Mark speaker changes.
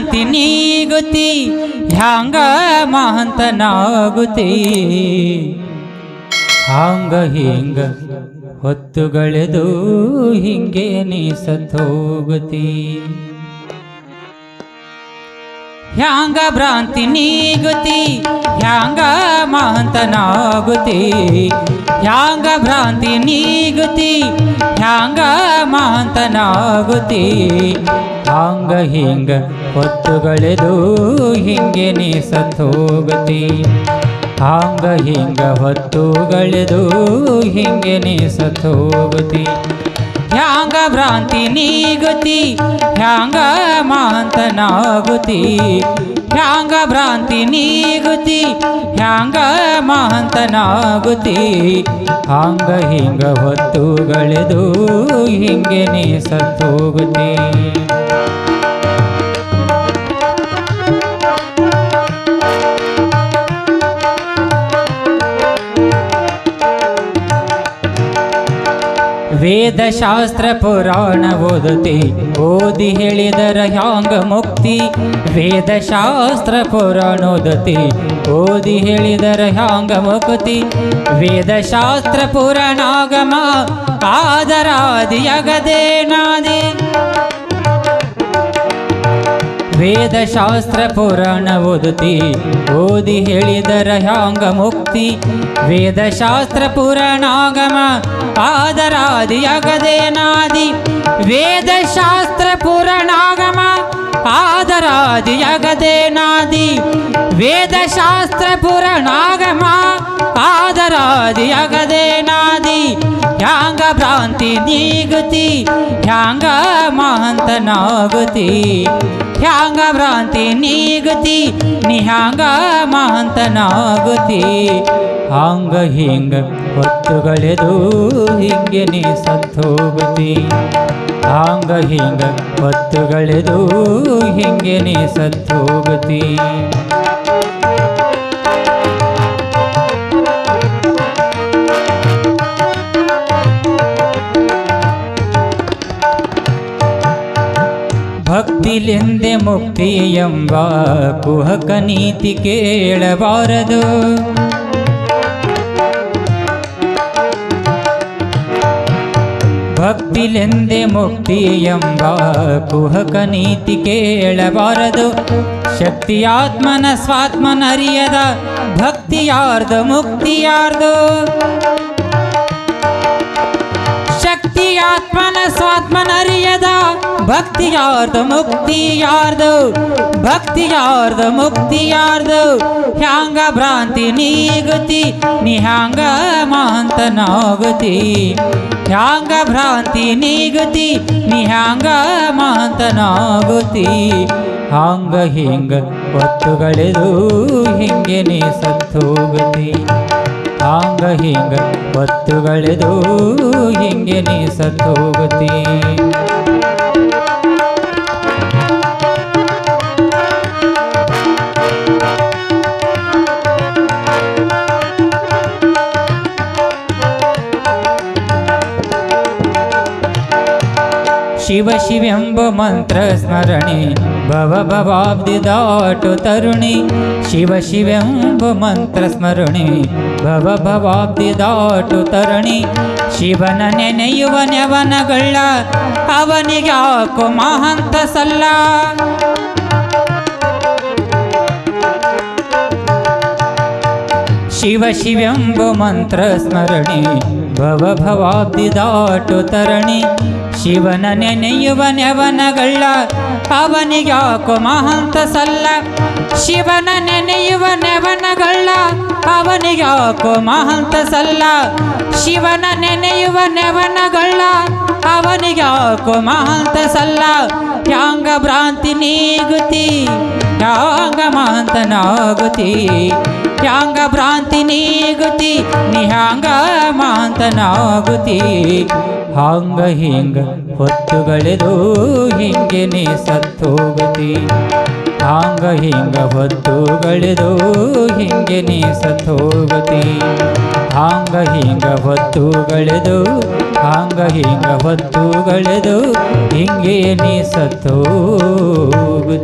Speaker 1: ಭ್ರಾಂತಿ ನೀಗುತಿ ಹ್ಯಾಂಗ ಮಹಂತನಾಗುತಿ ಹಾಂಗ ಹಿಂಗ ಹೊತ್ತುಗಳೆದು ಹಿಂಗೆ ನೀ ಸತ್ತೋಗುತಿ ಹ್ಯಾಂಗ ಭ್ರಾಂತಿ ನೀಗುತಿ ಮಹಂತನಾಗುತಿ ಹ್ಯಾಂಗ ಭ್ರಾಂತಿ ನೀಗುತಿ ಹ್ಯಾಂಗ ಮಹಂತನಾಗುತಿ ಹಾಂಗ ಹಿಂಗ ಹೊತ್ತುಗಳೆದು ಹಿಂಗೆ ನೀ ಸತ್ತೋಗುತಿ ಹಾಂಗ ಹಿಂಗ ಹೊತ್ತುಗಳೆದು ಹಿಂಗೆ ನೀ ಸತ್ತೋಗುತಿ ಹ್ಯಾಂಗ ಭ್ರಾಂತಿ ನೀಗುತಿ ಹ್ಯಾಂಗ ಮಹಂತನಾಗುತಿ ಹ್ಯಾಂಗ ಭ್ರಾಂತಿ ನೀಗುತಿ ಹ್ಯಾಂಗ ಮಹಂತನಾಗುತಿ ಹಾಂಗ ಹಿಂಗ ಹೊತ್ತುಗಳೆದು, ಹಿಂಗೆ ನೀ ಸತ್ತೋಗುತಿ. ವೇದಶಾಸ್ತ್ರ ಪುರಾಣ ಓದುತ್ತಿ ಓದಿ ಹೇಳಿದರ ಹ್ಯಾಂಗ ಮುಕ್ತಿ? ವೇದಶಾಸ್ತ್ರ ಪುರಾಣ ಓದುತ್ತಿ ಓದಿ ಹೇಳಿದರ ಹ್ಯಾಂಗ ಮುಕ್ತಿ? ವೇದಶಾಸ್ತ್ರ ಪುರಾಣಾಗಮ ಆದರಾದಿ ಅಗದೇನಾದಿ ವೇದಶಾಸ್ತ್ರ ಪುರಾಣ ಓದುತ್ತಿ ಓದಿ ಹೇಳಿದರ ಹ್ಯಾಂಗ ಮುಕ್ತಿ ವೇದಶಾಸ್ತ್ರ ಪುರಾಣಾಗಮ ಆದರಾದಿ ಅಗದೇನಾದಿ ವೇದಶಾಸ್ತ್ರ ಪುರಾಣಾಗಮ ಆದರಾದಿ ಅಗದೇನಾದಿ ವೇದಶಾಸ್ತ್ರ ಪುರಾಣಾಗಮ ಆದರಾದಿ ಅಗದೇನಾದಿ ಹ್ಯಾಂಗ ಭ್ರಾಂತಿ ನೀಗುತಿ ಹ್ಯಾಂಗ ಮಹಂತನಾಗುತಿ ಹ್ಯಾಂಗ ಭ್ರಾಂತಿ ನೀಗುತಿ ನಿಹ್ಯಾಂಗ ಹ್ಯಾಂಗ ಮಹಂತನಾಗುತಿ ಹಾಂಗ ಹಿಂಗ ಹೊತ್ತುಗಳೆದು ಹಿಂಗೆ ನೀ ಸತ್ತೋಗುತಿ. ಹಾಂಗ ಹಿಂಗ ಹೊತ್ತುಗಳೆದು ಹಿಂಗೆ ನೀ ಸತ್ತೋಗುತಿ. ಭಕ್ತಿಲೆಂದೆ ಮುಕ್ತಿ ಎಂಬ ಕುಹಕ ನೀತಿ ಕೇಳಬಾರದು. ಭಕ್ತಿಲೆಂದೆ ಮುಕ್ತಿ ಎಂಬ ಕುಹಕ ನೀತಿ ಕೇಳಬಾರದು. ಶಕ್ತಿಯಾತ್ಮನ ಸ್ವಾತ್ಮನರಿಯದ ಭಕ್ತಿಯಾರ್ದು ಮುಕ್ತಿಯಾರ್ದು ಶಕ್ತಿಯಾತ್ಮನ ಯಾರ್ದು ಭಕ್ತಿಯಾರ್ದ ಮುಕ್ತಿಯಾರ್ದು ಮುಕ್ತಿ ಮುಕ್ತಿಯಾರ್ದು. ಹ್ಯಾಂಗ ಭ್ರಾಂತಿ ನೀಗುತಿ ನೀ ಹ್ಯಾಂಗ ಮಹಂತನಾಗುತಿ ಹ್ಯಾಂಗ ಭ್ರಾಂತಿ ನೀಗುತಿ ನೀ ಹ್ಯಾಂಗ ಮಹಂತನಾಗುತಿ ಹಾಂಗ ಹಿಂಗ, ಹೊತ್ತುಗಳೆದು ಹಿಂಗೆ ನೀ ಸತ್ತೋಗುತಿ ಹಾಂಗ ಹಿಂಗ ಹೊತ್ತುಗಳೆದು ಹಿಂಗೆ ನೀ ಸತ್ತೋಗುತಿ ಶಿವ ಶಿವೆಂಬ ಮಂತ್ರ ಸ್ಮರಣೆ ಭವ ಭವಾಬ್ಧಿ ದಾಟು ತರುಣಿ. ಶಿವ ಶಿವೆಂಬ ಮಂತ್ರ ಸ್ಮರಣಿ. ಭವ ಭವಾಬ್ಧಿ ದಾಟು ತರುಣಿ. ಶಿವನ ನೆನೆಯುವ ಅವನಿಗೆ ಅವನಿಗ್ಯಾಕೋ ಮಹಂತ ಸಲ್ಲ. ಶಿವ ಶಿವೆಂಬ ಮಂತ್ರ ಸ್ಮರಣೆ. ಭವ ಭವಾಬ್ದಿ ದಾಟು ತರಣಿ. ಶಿವನ ನೆನೆಯುವ ನೆವನಗಳ ಅವನಿಗ್ಯಾಕೋ ಮಹಂತ ಸಲ್ಲ. ಶಿವನ ನೆನೆಯುವ ನೆವನಗಳ ಅವನಿಗ್ಯಾಕೋ ಮಹಂತ ಸಲ್ಲ. ಶಿವನ ನೆನೆಯುವ ನೆವನಗಳ ಅವನಿಗ್ಯಾಕೋ ಮಹಂತ ಸಲ್ಲ. ಯಾಂಗ ಭ್ರಾಂತಿ ನೀಗುತಿ ಹ್ಯಾಂಗ ಮಹಂತನಾಗುತಿ ಹ್ಯಾಂಗ ಭ್ರಾಂತಿ ನೀಗುತಿ ನಿಹಾಂಗ ಮಾಂತನಾಗುತಿ ಹಾಂಗ ಹಿಂಗ ಹೊತ್ತುಗಳೆದು, ಹಿಂಗೆ ನೀ ಸತ್ತೋಗುತಿ ಹಾಂಗ ಹಿಂಗ ಹೊತ್ತುಗಳೆದು, ಹಿಂಗೆ ನೀ ಸತ್ತೋಗುತಿ ಹಾಂಗ ಹಿಂಗ ಹೊತ್ತುಗಳೆದು, ಹಾಂಗ ಹಿಂಗ ಹೊತ್ತುಗಳೆದು, ಹಿಂಗೆ ನೀ ಸತ್ತೋಗುತಿ